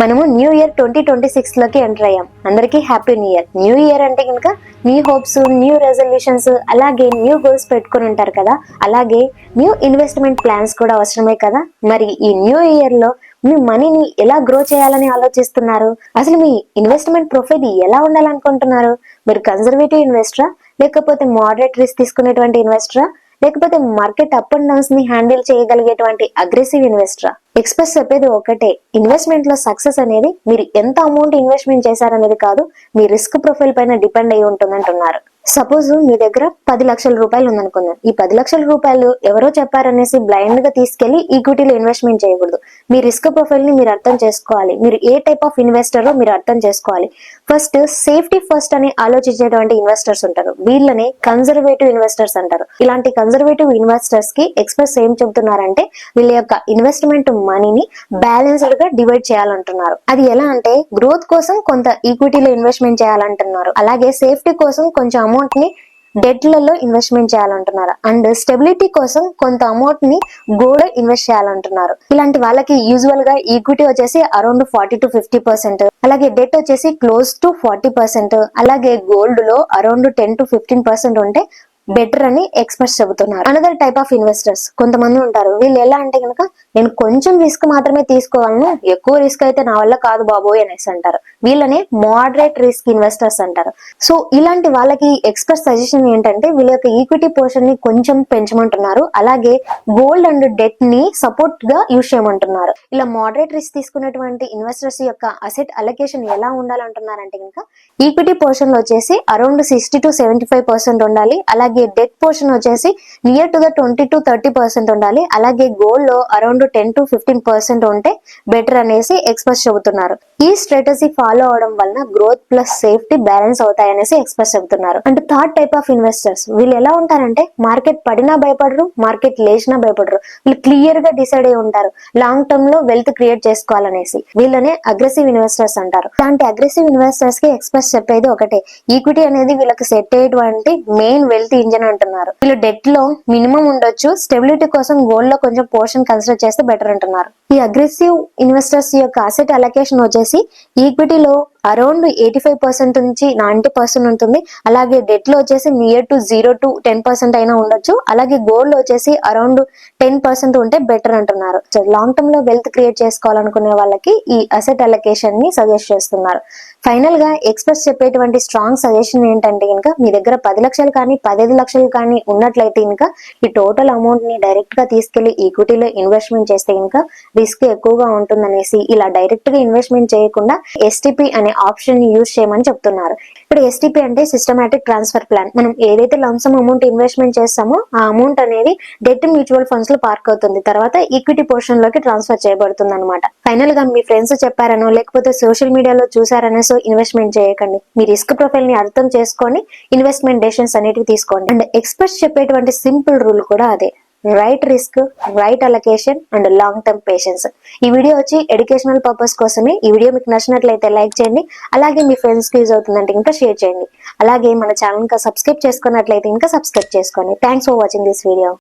మనము new year twenty twenty సిక్స్లోకి enter అయ్యాం. అందరికీ happy new year. New year అంటే కనుక న్యూ హోప్స్ న్యూ రెజల్యూషన్స్ అలాగే న్యూ గోల్స్ పెట్టుకుని ఉంటారు కదా. అలాగే న్యూ ఇన్వెస్ట్మెంట్ ప్లాన్స్ కూడా అవసరమే కదా. మరి ఈ న్యూ ఇయర్లో మీ మనీని ఎలా గ్రో చేయాలని ఆలోచిస్తున్నారు? అసలు మీ ఇన్వెస్ట్మెంట్ ప్రొఫైల్ ఎలా ఉండాలనుకుంటున్నారు? మీరు కన్జర్వేటివ్ ఇన్వెస్టరా లేకపోతే మోడరేట్ రిస్క్ తీసుకునేటువంటి ఇన్వెస్టరా లేకపోతే మార్కెట్ అప్ అండ్ డౌన్స్ని హ్యాండిల్ చేయగలిగేటువంటి అగ్రెసివ్ ఇన్వెస్టరా? ఎక్స్ప్రెస్ చెప్పేది ఒకటే ఇన్వెస్ట్మెంట్లో సక్సెస్ అనేది మీరు ఎంత అమౌంట్ ఇన్వెస్ట్మెంట్ చేశారనేది కాదు మీ రిస్క్ ప్రొఫైల్ పైన డిపెండ్ అయి ఉంటుంది అంటున్నారు సపోజ్ మీ దగ్గర పది లక్షల రూపాయలు ఉందనుకుందాం. ఈ పది లక్షల రూపాయలు ఎవరో చెప్పారనేసి బ్లైండ్గా తీసుకెళ్ళి ఈక్విటీలో ఇన్వెస్ట్మెంట్ చేయకూడదు. మీ రిస్క్ ప్రొఫైల్ని మీరు అర్థం చేసుకోవాలి. మీరు ఏ టైప్ ఆఫ్ ఇన్వెస్టరో మీరు అర్థం చేసుకోవాలి. ఫస్ట్ సేఫ్టీ ఫస్ట్ అని ఆలోచించేటువంటి ఇన్వెస్టర్స్ ఉంటారు. వీళ్ళని కన్జర్వేటివ్ ఇన్వెస్టర్స్ అంటారు. ఇలాంటి కన్జర్వేటివ్ ఇన్వెస్టర్స్కి ఎక్స్ప్రెస్ ఏం చెబుతున్నారంటే వీళ్ళ యొక్క ఇన్వెస్ట్మెంట్ మనీని బ్యాలెన్స్డ్గా డివైడ్ చేయాలంటున్నారు. అది ఎలా అంటే గ్రోత్ కోసం కొంత ఈక్విటీలో ఇన్వెస్ట్మెంట్ చేయాలంటున్నారు. అలాగే సేఫ్టీ కోసం కొంచెం అమౌంట్ని డెట్లలో ఇన్వెస్ట్మెంట్ చేయాలంటున్నారు. అండ్ స్టెబిలిటీ కోసం కొంత అమౌంట్ని గోల్డ్ ఇన్వెస్ట్ చేయాలంటున్నారు. ఇలాంటి వాళ్ళకి యూజువల్గా ఈక్విటీ వచ్చేసి around forty to fifty percent అలాగే డెట్ వచ్చేసి క్లోజ్ టు ఫార్టీ పర్సెంట్ అలాగే గోల్డ్లో around ten to fifteen percent ఉంటే బెటర్ అని ఎక్స్పర్ట్స్ చెబుతున్నారు. అనదర్ టైప్ ఆఫ్ ఇన్వెస్టర్స్ కొంతమంది ఉంటారు. వీళ్ళు ఎలా అంటే కనుక నేను కొంచెం రిస్క్ మాత్రమే తీసుకోవాలను ఎక్కువ రిస్క్ అయితే నా వల్ల కాదు బాబోయ్ అనేసి అంటారు. వీళ్ళని మోడరేట్ రిస్క్ ఇన్వెస్టర్స్ అంటారు. సో ఇలాంటి వాళ్ళకి ఎక్స్పర్ట్ సజెషన్ ఏంటంటే వీళ్ళ యొక్క ఈక్విటీ పోర్షన్ని కొంచెం పెంచమంటున్నారు. అలాగే గోల్డ్ అండ్ డెట్ని సపోర్ట్గా యూజ్ చేయమంటున్నారు. ఇలా మోడరేట్ రిస్క్ తీసుకున్నటువంటి ఇన్వెస్టర్స్ యొక్క అసెట్ అలొకేషన్ ఎలా ఉండాలంటున్నారంటే కనుక ఈక్విటీ పోర్షన్లో వచ్చేసి around sixty to seventy five percent ఉండాలి. అలాగే డెట్ పోర్షన్ వచ్చేసి near to the twenty to thirty percent ఉండాలి. అలాగే గోల్డ్లో around ten to fifteen percent ఉంటే బెటర్ అనేసి ఎక్స్ప్రెస్ చెబుతున్నారు. ఈ స్ట్రాటజీ ఫాలో అవడం వలన గ్రోత్ ప్లస్ సేఫ్టీ బ్యాలెన్స్ అవుతాయనేసి ఎక్స్ప్రెస్ చెబుతున్నారు అంటే థర్డ్ టైప్ ఆఫ్ ఇన్వెస్టర్స్ వీళ్ళు ఎలా ఉంటారంటే మార్కెట్ పడినా భయపడరు మార్కెట్ లేచినా భయపడరు. వీళ్ళు క్లియర్గా డిసైడ్ అయి ఉంటారు లాంగ్ టర్మ్లో వెల్త్ క్రియేట్ చేసుకోవాలనేసి. వీళ్ళనే అగ్రెసివ్ ఇన్వెస్టర్స్ అంటారు. ఇలాంటి అగ్రెసివ్ ఇన్వెస్టర్స్కి ఎక్స్ప్రెస్ చెప్పేది ఒకటే ఈక్విటీ అనేది వీళ్ళకి సెట్ అయ్యేటువంటి మెయిన్ వెల్త్ ఇంజన్ అంటున్నారు. వీళ్ళు డెట్లో మినిమం ఉండొచ్చు స్టెబిలిటీ కోసం గోల్డ్లో కొంచెం పోర్షన్ కన్సిడర్ చేస్తే బెటర్ అంటున్నారు. ఈ అగ్రెసివ్ ఇన్వెస్టర్స్ యొక్క అసెట్ అలొకేషన్ వచ్చేసి ఈక్విటీలో అరౌండ్ ఎయిటీ ఫైవ్ పర్సెంట్ నుంచి నైంటీ పర్సెంట్ ఉంటుంది. అలాగే డెట్లో వచ్చేసి near to zero to ten percent అయినా ఉండొచ్చు. అలాగే గోల్డ్లో వచ్చేసి అరౌండ్ టెన్ పర్సెంట్ ఉంటే బెటర్ అంటున్నారు. సో లాంగ్ టర్మ్లో వెల్త్ క్రియేట్ చేసుకోవాలనుకునే వాళ్ళకి ఈ అసెట్ అలొకేషన్ని సజెస్ట్ చేస్తున్నారు. ఫైనల్గా ఎక్స్ప్రెస్ చెప్పేటువంటి స్ట్రాంగ్ సజెషన్ ఏంటంటే ఇంకా మీ దగ్గర పది లక్షలు కానీ పదిహేను లక్షలు కానీ ఉన్నట్లయితే ఇంకా ఈ టోటల్ అమౌంట్ని డైరెక్ట్గా తీసుకెళ్ళి ఈక్విటీలో ఇన్వెస్ట్మెంట్ చేస్తే ఇంకా రిస్క్ ఎక్కువగా ఉంటుందనేసి ఇలా డైరెక్ట్గా ఇన్వెస్ట్మెంట్ చేయకుండా ఎస్టిపి అనే ఆప్షన్ని యూజ్ చేయమని చెప్తున్నారు. ఇప్పుడు ఎస్టిపి అంటే సిస్టమాటిక్ ట్రాన్స్ఫర్ ప్లాన్ మనం ఏదైతే లంసమ్ అమౌంట్ ఇన్వెస్ట్మెంట్ చేస్తామో ఆ అమౌంట్ అనేది డెట్ మ్యూచువల్ ఫండ్స్లో పార్క్ అవుతుంది. తర్వాత ఈక్విటీ పోర్షన్లోకి ట్రాన్స్ఫర్ చేయబడుతుంది అనమాట ఫైనల్గా మీ ఫ్రెండ్స్ చెప్పారనో లేకపోతే సోషల్ మీడియాలో చూసారనో సో ఇన్వెస్ట్మెంట్ చేయకండి. మీ రిస్క్ ప్రొఫైల్ని అర్థం చేసుకొని ఇన్వెస్ట్మెంట్ డెసిషన్స్ అనేటివి తీసుకోండి. అండ్ ఎక్స్పర్ట్స్ చెప్పేటువంటి సింపుల్ రూల్ కూడా అదే. Right risk right allocation and long term patience ఈ వీడియో వచ్చి ఎడ్యుకేషనల్ పర్పస్ కోసమే. ఈ వీడియో మీకు నచ్చినట్లయితే లైక్ చేయండి. అలాగే మీ ఫ్రెండ్స్కి యూజ్ అవుతుందంటే ఇంకా షేర్ చేయండి. అలాగే మన ఛానల్ ఇంకా సబ్స్క్రైబ్ చేసుకున్నట్లయితే ఇంకా సబ్స్క్రైబ్ చేసుకోండి. Thanks for watching this video